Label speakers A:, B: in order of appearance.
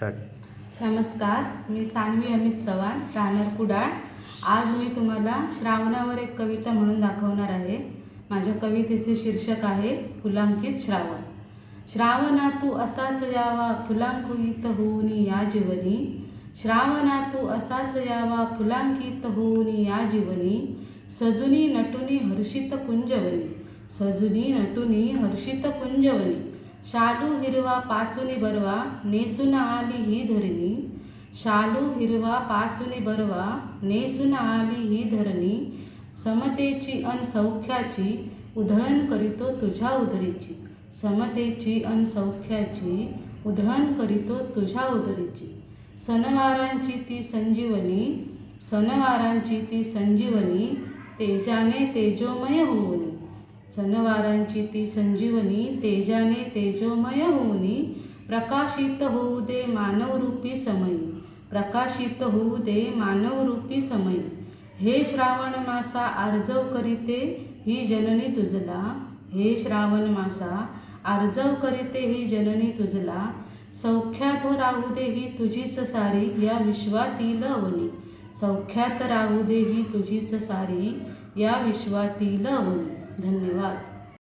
A: Start
B: नमस्कार मी सानवी अमित चव्हाण राहणार कुडाळ. आज मी तुम्हाला श्रावणावर एक कविता म्हणून दाखवणार आहे. माझ्या कवितेचे शीर्षक आहे फुलांकित श्रावण. श्रावणा तू असाच यावा फुलांकुहित होऊनी या जीवनी. श्रावणा तू असाच यावा फुलांकित होऊनी या जीवनी. सजुनी नटुनी हर्षित कुंजवनी सजुनी नटुनी हर्षित कुंजवनी शालू हिरवा पाचुनी बरवा नेसून आली ही धरणी शालू हिरवा पाचुनी बरवा नेसून आली ही धरणी समतेची अन सौख्याची उधळण करीतो तुझ्या उदरीची समतेची अन सौख्याची उधळण करीतो तुझ्या उदरीची सणवारांची ती संजीवनी सणवारांची ती संजीवनी तेजाने तेजोमय होऊनी सणवारांची ती संजीवनी तेजाने तेजोमय होऊनी प्रकाशित होऊ दे मानवरूपी समयी प्रकाशित होऊ दे मानवरूपी समयी. हे श्रावण मासा आर्जव करीते ही जननी तुझला. हे श्रावण मासा आर्जव करीते ही जननी तुझला. सौख्यात राहू दे ही तुझीच सारी या विश्वातील अवनी. सौख्यात राहू दे ही तुझीच सारी या विश्वातील अवनी. धन्यवाद.